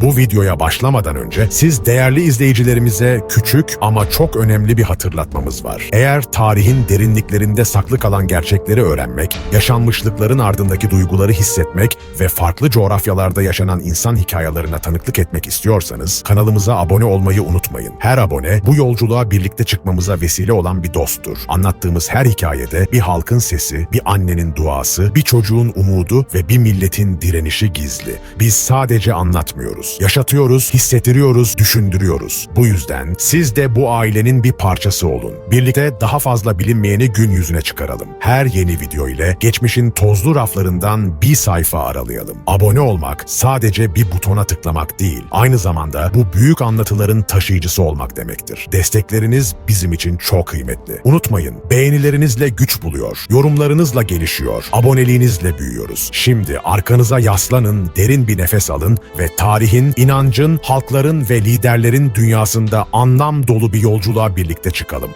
Bu videoya başlamadan önce siz değerli izleyicilerimize küçük ama çok önemli bir hatırlatmamız var. Eğer tarihin derinliklerinde saklı kalan gerçekleri öğrenmek, yaşanmışlıkların ardındaki duyguları hissetmek ve farklı coğrafyalarda yaşanan insan hikayelerine tanıklık etmek istiyorsanız kanalımıza abone olmayı unutmayın. Her abone bu yolculuğa birlikte çıkmamıza vesile olan bir dosttur. Anlattığımız her hikayede bir halkın sesi, bir annenin duası, bir çocuğun umudu ve bir milletin direnişi gizli. Biz sadece anlatmıyoruz. Yaşatıyoruz, hissettiriyoruz, düşündürüyoruz. Bu yüzden siz de bu ailenin bir parçası olun. Birlikte daha fazla bilinmeyeni gün yüzüne çıkaralım. Her yeni video ile geçmişin tozlu raflarından bir sayfa aralayalım. Abone olmak sadece bir butona tıklamak değil, aynı zamanda bu büyük anlatıların taşıyıcısı olmak demektir. Destekleriniz bizim için çok kıymetli. Unutmayın, beğenilerinizle güç buluyor, yorumlarınızla gelişiyor, aboneliğinizle büyüyoruz. Şimdi arkanıza yaslanın, derin bir nefes alın ve tarihin, inancın, halkların ve liderlerin dünyasında anlam dolu bir yolculuğa birlikte çıkalım.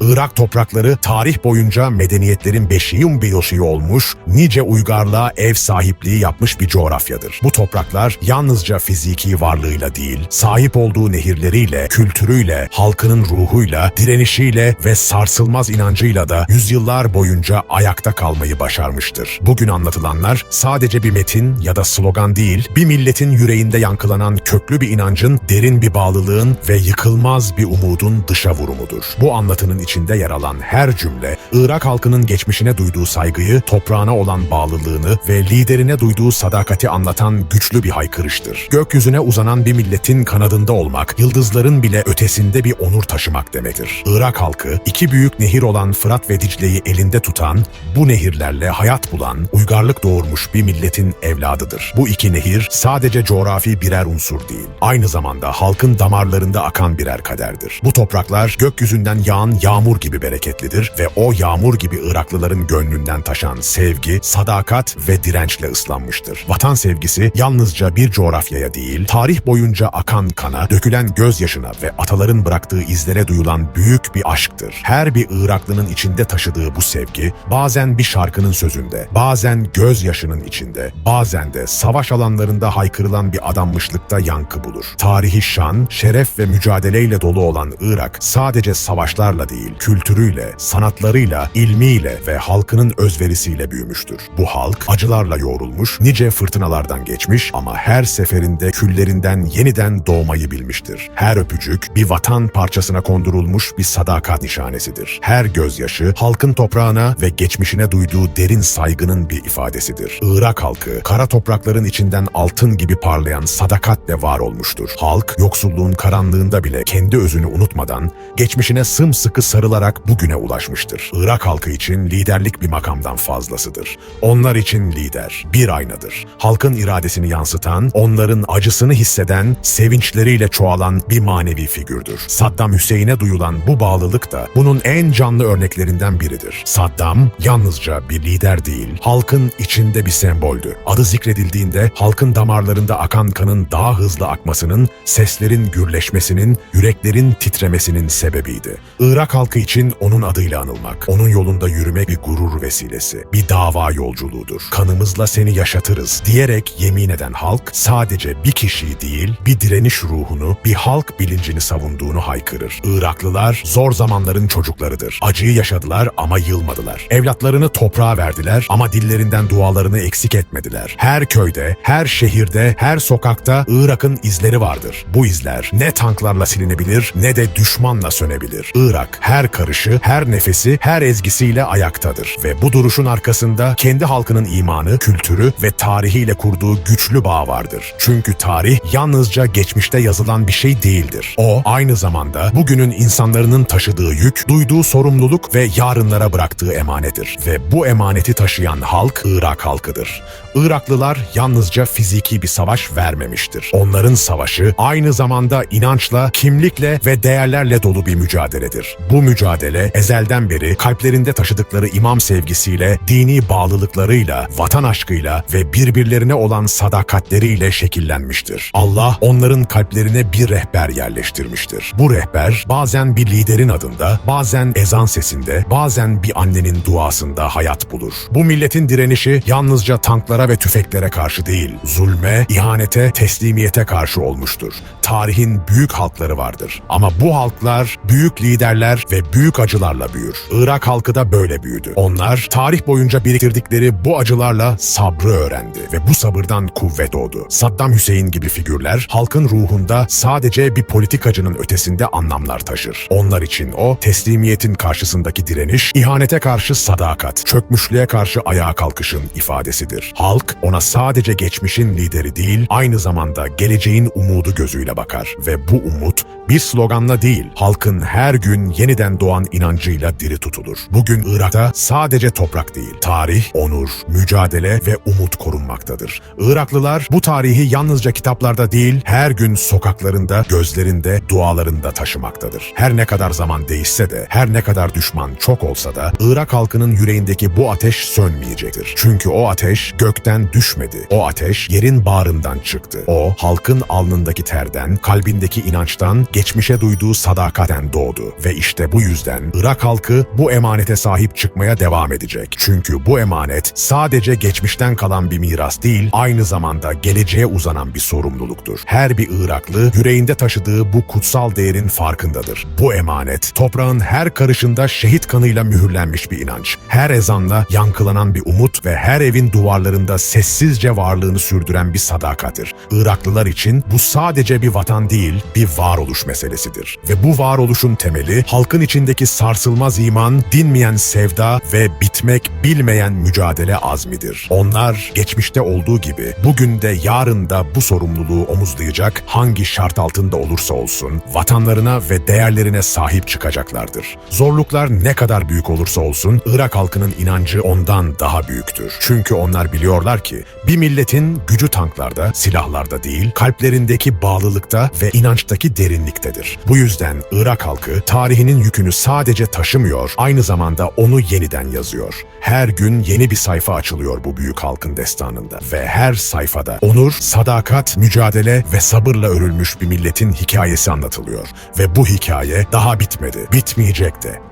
Irak toprakları tarih boyunca medeniyetlerin beşiğim beyoşiği olmuş, nice uygarlığa ev sahipliği yapmış bir coğrafyadır. Bu topraklar yalnızca fiziki varlığıyla değil, sahip olduğu nehirleriyle, kültürüyle, halkının ruhuyla, direnişiyle ve sarsılmaz inancıyla da yüzyıllar boyunca ayakta kalmayı başarmıştır. Bugün anlatılanlar sadece bir metin ya da slogan değil, bir milletin yüreğinde yankılanan köklü bir inancın, derin bir bağlılığın ve yıkılmaz bir umudun dışa vurumudur. Bu anlatının içinde yer alan her cümle, Irak halkının geçmişine duyduğu saygıyı, toprağına olan bağlılığını ve liderine duyduğu sadakati anlatan güçlü bir haykırıştır. Gökyüzüne uzanan bir milletin kanadında olmak, yıldızların bile ötesinde bir onur taşımak demektir. Irak halkı, iki büyük nehir olan Fırat ve Dicle'yi elinde tutan, bu nehirlerle hayat bulan, uygarlık doğurmuş bir milletin evladıdır. Bu iki nehir sadece coğrafi birer unsur değil, aynı zamanda halkın damarlarında akan birer kaderdir. Bu topraklar gökyüzünden yağan yağmur gibi bereketlidir ve o yağmur gibi Iraklıların gönlünden taşan sevgi, sadakat ve dirençle ıslanmıştır. Vatan sevgisi yalnızca bir coğrafyaya değil, tarih boyunca akan kana, dökülen gözyaşına ve ataların bıraktığı izlere duyulan büyük bir aşktır. Her bir Iraklının içinde taşıdığı bu sevgi, bazen bir şarkının sözünde, bazen gözyaşının içinde, bazen de savaş alanlarında haykırılan bir adanmışlıkta yankı bulur. Tarihi şan, şeref ve mücadeleyle dolu olan Irak sadece savaşlarla değil, kültürüyle, sanatlarıyla, ilmiyle ve halkının özverisiyle büyümüştür. Bu halk acılarla yoğrulmuş, nice fırtınalardan geçmiş ama her seferinde küllerinden yeniden doğmayı bilmiştir. Her öpücük bir vatan parçasına kondurulmuş bir sadakat nişanesidir. Her gözyaşı halkın toprağına ve geçmişine duyduğu derin saygının bir ifadesidir. Irak halkı kara toprakların içinden altın gibi parlayan sadakatle var olmuştur. Halk yoksulluğun karanlığında bile kendi özünü unutmadan geçmişine sımsıkı sarılarak bugüne ulaşmıştır. Irak halkı için liderlik bir makamdan fazlasıdır. Onlar için lider bir aynadır. Halkın iradesini yansıtan, onların acısını hisseden, sevinçleriyle çoğalan bir manevi figürdür. Saddam Hüseyin'e duyulan bu bağlılık da bunun en canlı örneklerinden biridir. Saddam yalnızca bir lider değil, halkın içinde bir semboldü. Adı zikredildiğinde halkın damarlarında akan kanın daha hızlı akmasının, seslerin gürleşmesinin, yüreklerin titremesinin sebebiydi. Irak halkı için onun adıyla anılmak, onun yolunda yürümek bir gurur vesilesi, bir dava yolculuğudur. Kanımızla seni yaşatırız diyerek yemin eden halk sadece bir kişiyi değil, bir direniş ruhunu, bir halk bilincini savunduğunu haykırır. Iraklılar zor zamanların çocuklarıdır. Acıyı yaşadılar ama yılmadılar. Evlatlarını toprağa verdiler ama dillerinden dualarını eksik etmediler. Her köyde, her şehirde, her sokakta Irak'ın izleri vardır. Bu izler ne tanklarla silinebilir ne de düşmanla sönebilir. Irak her karışı, her nefesi, her ezgisiyle ayaktadır ve bu duruşun arkasında kendi halkının imanı, kültürü ve tarihiyle kurduğu güçlü bağ vardır. Çünkü tarih yalnızca geçmişte yazılan bir şey değildir. O aynı zamanda bugünün insanların taşıdığı yük, duyduğu sorumluluk ve yarınlara bıraktığı emanettir. Ve bu emaneti taşıyan halk Irak halkıdır. Iraklılar yalnızca fiziki bir savaş vermemiştir. Onların savaşı aynı zamanda inançla, kimlikle ve değerlerle dolu bir mücadeledir. Bu Bu mücadele ezelden beri kalplerinde taşıdıkları imam sevgisiyle, dini bağlılıklarıyla, vatan aşkıyla ve birbirlerine olan sadakatleriyle şekillenmiştir. Allah onların kalplerine bir rehber yerleştirmiştir. Bu rehber bazen bir liderin adında, bazen ezan sesinde, bazen bir annenin duasında hayat bulur. Bu milletin direnişi yalnızca tanklara ve tüfeklere karşı değil, zulme, ihanete, teslimiyete karşı olmuştur. Tarihin büyük halkları vardır. Ama bu halklar büyük liderler ve büyük acılarla büyür. Irak halkı da böyle büyüdü. Onlar tarih boyunca biriktirdikleri bu acılarla sabrı öğrendi ve bu sabırdan kuvvet doğdu. Saddam Hüseyin gibi figürler halkın ruhunda sadece bir politikacının ötesinde anlamlar taşır. Onlar için o teslimiyetin karşısındaki direniş, ihanete karşı sadakat, çökmüşlüğe karşı ayağa kalkışın ifadesidir. Halk ona sadece geçmişin lideri değil, aynı zamanda geleceğin umudu gözüyle bakar ve bu umut bir sloganla değil, halkın her gün yeniden doğan inancıyla diri tutulur. Bugün Irak'ta sadece toprak değil, tarih, onur, mücadele ve umut korunmaktadır. Iraklılar bu tarihi yalnızca kitaplarda değil, her gün sokaklarında, gözlerinde, dualarında taşımaktadır. Her ne kadar zaman değişse de, her ne kadar düşman çok olsa da, Irak halkının yüreğindeki bu ateş sönmeyecektir. Çünkü o ateş gökten düşmedi. O ateş yerin bağrından çıktı. O halkın alnındaki terden, kalbindeki inançtan, geçmişe duyduğu sadakaten doğdu. Ve işte bu yüzden Irak halkı bu emanete sahip çıkmaya devam edecek. Çünkü bu emanet sadece geçmişten kalan bir miras değil, aynı zamanda geleceğe uzanan bir sorumluluktur. Her bir Iraklı yüreğinde taşıdığı bu kutsal değerin farkındadır. Bu emanet toprağın her karışında şehit kanıyla mühürlenmiş bir inanç. Her ezanla yankılanan bir umut ve her evin duvarlarında sessizce varlığını sürdüren bir sadakatir. Iraklılar için bu sadece bir vatan değil, bir varoluş meselesidir. Ve bu varoluşun temeli halkın içindeki sarsılmaz iman, dinmeyen sevda ve bitmek bilmeyen mücadele azmidir. Onlar geçmişte olduğu gibi bugün de yarın da bu sorumluluğu omuzlayacak hangi şart altında olursa olsun vatanlarına ve değerlerine sahip çıkacaklardır. Zorluklar ne kadar büyük olursa olsun Irak halkının inancı ondan daha büyüktür. Çünkü onlar biliyorlar ki bir milletin gücü tanklarda, silahlarda değil, kalplerindeki bağlılıkta ve inançtaki derinliktedir. Bu yüzden Irak halkı tarihinin yükünü sadece taşımıyor, aynı zamanda onu yeniden yazıyor. Her gün yeni bir sayfa açılıyor bu büyük halkın destanında ve her sayfada onur, sadakat, mücadele ve sabırla örülmüş bir milletin hikayesi anlatılıyor ve bu hikaye daha bitmedi, bitmeyecek de.